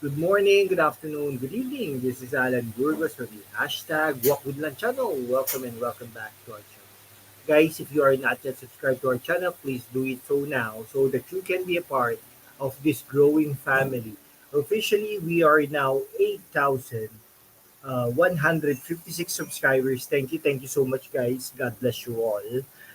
Good morning, good afternoon, good evening. This is Alan Burgos for the hashtag Walk with Lan channel. Welcome and welcome back to our channel. Guys, if you are not yet subscribed to our channel, please do it so now so that you can be a part of this growing family. Officially, we are now 8,156 subscribers. Thank you, thank you so much guys. God bless you all.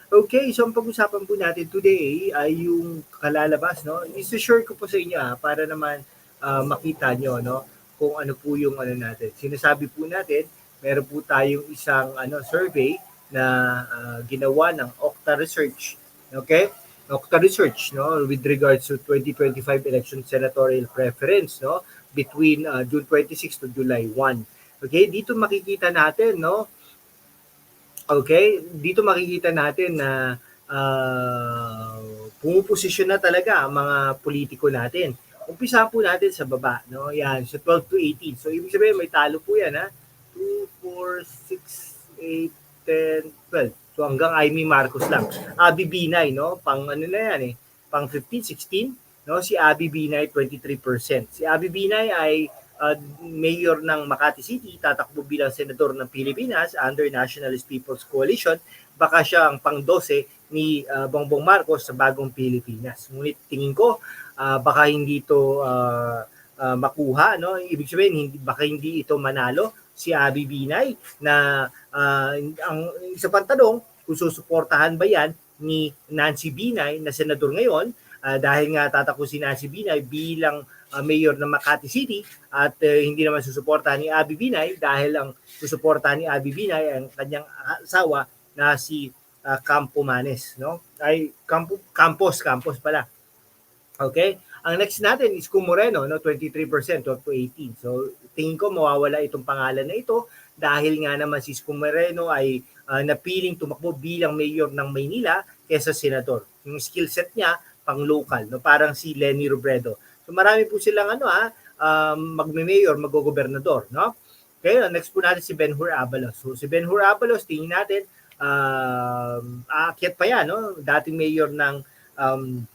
Okay, so ang pag-usapan po natin today ay yung kalalabas, no? Isa-share ko po sa inyo ah, para naman uh, makita nyo no kung ano po yung ano natin. Sinasabi po natin, meron po tayong isang ano survey na uh, ginawa ng Okta Research. Okay? Okta Research no with regards to 2025 election senatorial preference no between uh, June 26 to July 1. Okay, dito makikita natin no Okay, dito makikita natin na uh, pumuposisyon na talaga ang mga politiko natin umpisa po natin sa baba, no? Yan, sa 12 to 18. So, ibig sabihin, may talo po yan, ha? 2, 4, 6, 8, 10, 12. So, hanggang Amy Marcos lang. Abby Binay, no? Pang ano na yan, eh? Pang 15, 16, no? Si Abby Binay, 23%. Si Abby Binay ay uh, mayor ng Makati City, tatakbo bilang senador ng Pilipinas under Nationalist People's Coalition. Baka siya ang pang-12 ni uh, Bongbong Marcos sa bagong Pilipinas. Ngunit tingin ko, uh, baka hindi ito uh, uh, makuha no? Ibig sabihin hindi baka hindi ito manalo. Si Abby Binay na uh, ang isa pang tanong kung susuportahan ba yan ni Nancy Binay na senador ngayon uh, dahil nga tatakbo si Nancy Binay bilang uh, mayor ng Makati City at uh, hindi naman susuportahan ni Abby Binay dahil ang susuportahan ni Abby Binay ang kanyang asawa na si uh, Campo Manes no? Ay Campo Campos Campos pala Okay? Ang next natin is Moreno, no? 23% up to 18. So, tingin ko mawawala itong pangalan na ito dahil nga naman si Moreno ay uh, napiling tumakbo bilang mayor ng Maynila kesa senador. Yung skill set niya pang local, no? parang si Lenny Robredo. So marami po silang ano ha, um, magme-mayor, mag-gobernador, no? Okay, next po natin si Benhur Abalos. So si Benhur Abalos, tingin natin, um, aakyat pa yan, no? Dating mayor ng um,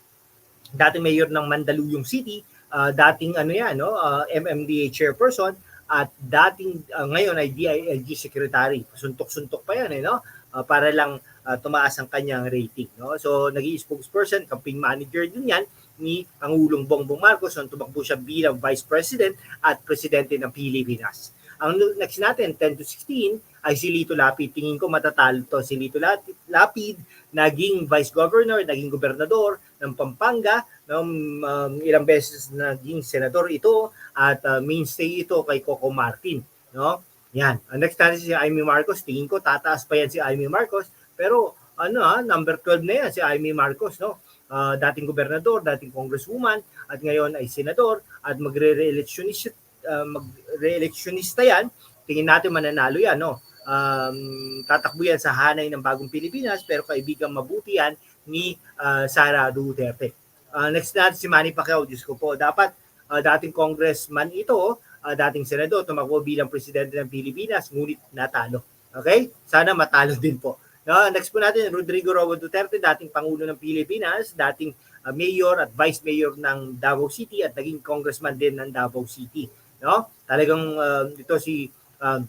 dating mayor ng Mandaluyong City, uh, dating ano yan, no, uh, ah, MMDA chairperson at dating uh, ngayon ay DILG secretary. Suntok-suntok pa yan eh, no? Uh, para lang uh, tumaas ang kanyang rating, no? So naging spokesperson, campaign manager din yan ni Pangulong Bongbong Marcos nung tumakbo siya bilang Vice President at Presidente ng Pilipinas. Ang next natin, 10 to 16, ay si Lito Lapid. Tingin ko matatalo to si Lito Lapid, naging Vice Governor, naging Gobernador ng Pampanga, um, um, ilang beses naging Senador ito, at uh, mainstay ito kay Coco Martin. No? Yan. Ang next natin si Amy Marcos. Tingin ko tataas pa yan si Amy Marcos. Pero ano ha, number 12 na yan si Amy Marcos. No? Uh, dating gobernador, dating congresswoman, at ngayon ay senador, at magre-reelectionist uh, mag-re-electionista yan, tingin natin mananalo yan, no? Um, tatakbo yan sa hanay ng bagong Pilipinas pero kaibigan mabuti yan ni uh, Sara Duterte. Uh, next natin si Manny Pacquiao, Diyos ko po, dapat uh, dating congressman ito, uh, dating senador, tumakbo bilang presidente ng Pilipinas, ngunit natalo. Okay? Sana matalo din po. No, next po natin, Rodrigo Roa Duterte, dating Pangulo ng Pilipinas, dating uh, mayor at vice mayor ng Davao City at naging congressman din ng Davao City no? Talagang uh, ito si uh,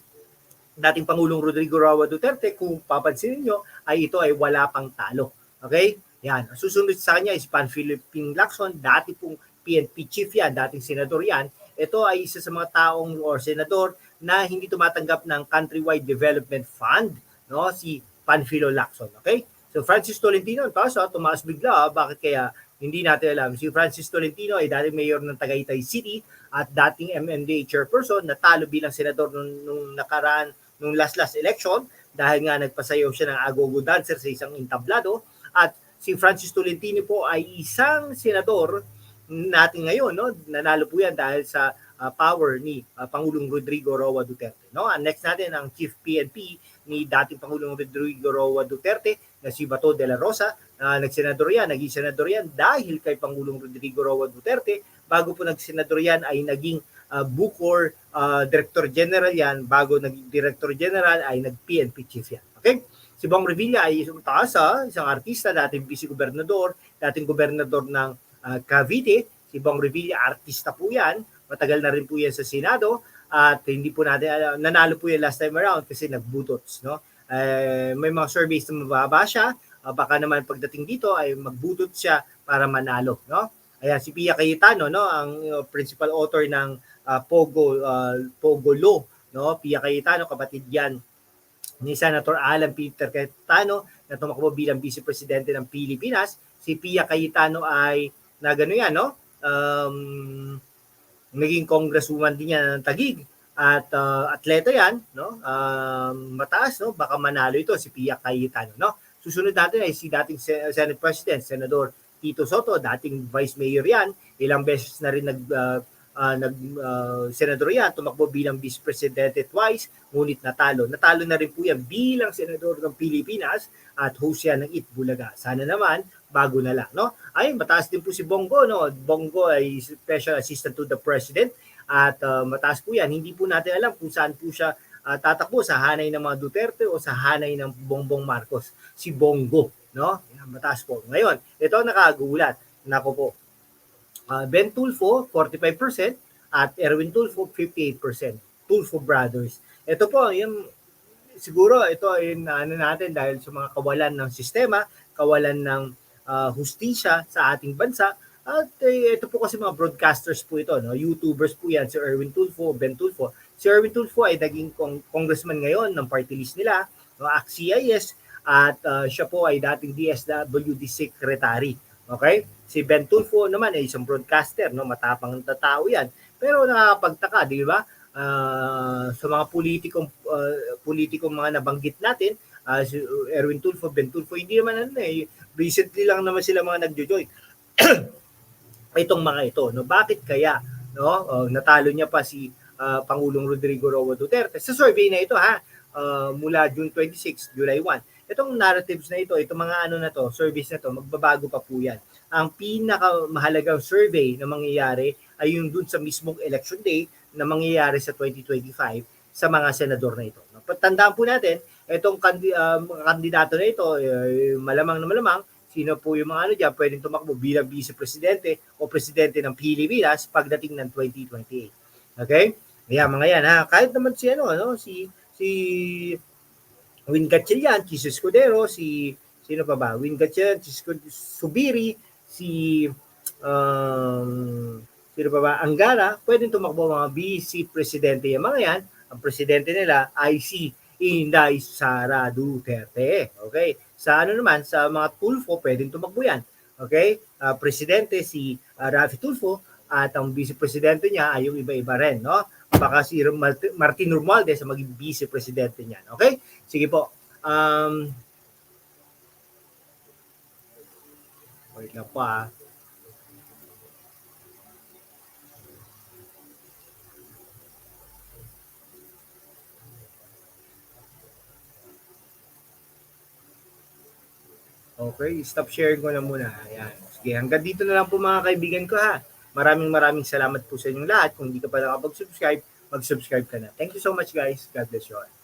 dating Pangulong Rodrigo Roa Duterte, kung papansin niyo ay ito ay wala pang talo. Okay? Yan. Susunod sa kanya is Pan Philippine Lacson, dati pong PNP chief yan, dating senador yan. Ito ay isa sa mga taong or senador na hindi tumatanggap ng Countrywide Development Fund, no? Si Panfilo Lacson, okay? So Francis Tolentino, kaso tumaas bigla, bakit kaya hindi natin alam. Si Francis Tolentino ay dating mayor ng Tagaytay City at dating MMDA chairperson. Na talo bilang senador nung, nung nakaraan nung last last election dahil nga nagpasayaw siya ng agogo dancer sa isang entablado. At si Francis Tolentino po ay isang senador natin ngayon no? Nanalo po yan dahil sa uh, power ni uh, Pangulong Rodrigo Roa Duterte no? And next natin ang chief PNP ni dating Pangulong Rodrigo Roa Duterte na si Bato de la Rosa uh, nagsenador yan, naging senador yan dahil kay Pangulong Rodrigo Roa Duterte. Bago po nagsenador yan ay naging uh, Bucor uh, Director General yan. Bago naging Director General ay nag-PNP Chief yan. Okay? Si Bong Revilla ay isang taas, ha? isang artista, dating vice-gobernador, dating gobernador ng uh, Cavite. Si Bong Revilla, artista po yan. Matagal na rin po yan sa Senado at hindi po natin nanalo po yan last time around kasi nagbutots, no? Eh, may mga surveys na mababa siya, uh, baka naman pagdating dito ay magbutot siya para manalo, no? Ayan, si Pia Cayetano, no, ang uh, principal author ng uh, Pogo uh, Pogo no? Pia Cayetano, kapatid yan ni Senator Alan Peter Cayetano na tumakbo bilang Vice Presidente ng Pilipinas. Si Pia Cayetano ay na gano yan, no? Um, naging congresswoman din yan ng Tagig at uh, atleta yan, no? Um, mataas, no? Baka manalo ito si Pia Cayetano, no? Susunod natin ay si dating Senate President, Senador Tito Soto, dating Vice Mayor yan, ilang beses na rin nag uh, uh, nag uh, senador yan, tumakbo bilang Vice Presidente twice, ngunit natalo. Natalo na rin po yan bilang senador ng Pilipinas at host yan ng Itbulaga. Sana naman bago na lang, no? Ay, mataas din po si Bongo, no? Bongo ay special assistant to the president at uh, mataas po yan. Hindi po natin alam kung saan po siya uh, tatakbo sa hanay ng mga Duterte o sa hanay ng Bongbong Marcos. Si Bongo, no? Yan, mataas po. Ngayon, ito nakagulat. Nako po. Uh, ben Tulfo, 45% at Erwin Tulfo, 58%. Tulfo Brothers. Ito po, yung siguro ito ay ano natin dahil sa mga kawalan ng sistema, kawalan ng uh, hustisya sa ating bansa. At eh, ito po kasi mga broadcasters po ito, no? YouTubers po yan, si Erwin Tulfo, Ben Tulfo. Si Erwin Tulfo ay naging kong- congressman ngayon ng party list nila, no? ACT-CIS, at uh, siya po ay dating DSWD secretary. Okay? Si Ben Tulfo naman ay isang broadcaster, no? matapang na tao yan. Pero nakakapagtaka, di ba? Uh, sa mga politikong uh, politikong mga nabanggit natin, uh, si Erwin Tulfo, Ben Tulfo, hindi naman ano eh, recently lang naman sila mga nagjo-join. Itong mga ito, no? Bakit kaya, no? Uh, natalo niya pa si uh, Pangulong Rodrigo Roa Duterte. Sa survey na ito ha, uh, mula June 26, July 1. Itong narratives na ito, itong mga ano na to, surveys na to, magbabago pa po yan. Ang pinakamahalagang survey na mangyayari ay yung dun sa mismong election day na mangyayari sa 2025 sa mga senador na ito. Tandaan po natin, itong kandi, uh, kandidato na ito, uh, malamang na malamang, sino po yung mga ano dyan, pwedeng tumakbo bilang vice presidente o presidente ng Pilipinas pagdating ng 2028. Okay? Kaya mga yan ha, kahit naman si ano, ano si si Win Gatchalian, si Escudero, si sino pa ba? Win Gatchalian, si Subiri, si um, sino pa ba? Angara, pwedeng tumakbo mga vice presidente yung mga yan. Ang presidente nila ay si Inday Sara Duterte. Okay? Sa ano naman, sa mga Tulfo, pwedeng tumakbo yan. Okay? Uh, presidente si uh, Rafi Tulfo at ang vice-presidente niya ay yung iba-iba rin. No? Baka si Martin Romualdez ang maging vice-presidente niyan. Okay? Sige po. Um, wait lang po ah. Okay, stop sharing ko na muna. Ayan. Sige, hanggang dito na lang po mga kaibigan ko ha. Maraming maraming salamat po sa inyong lahat. Kung hindi ka pa nakapag-subscribe, mag-subscribe ka na. Thank you so much guys. God bless you all.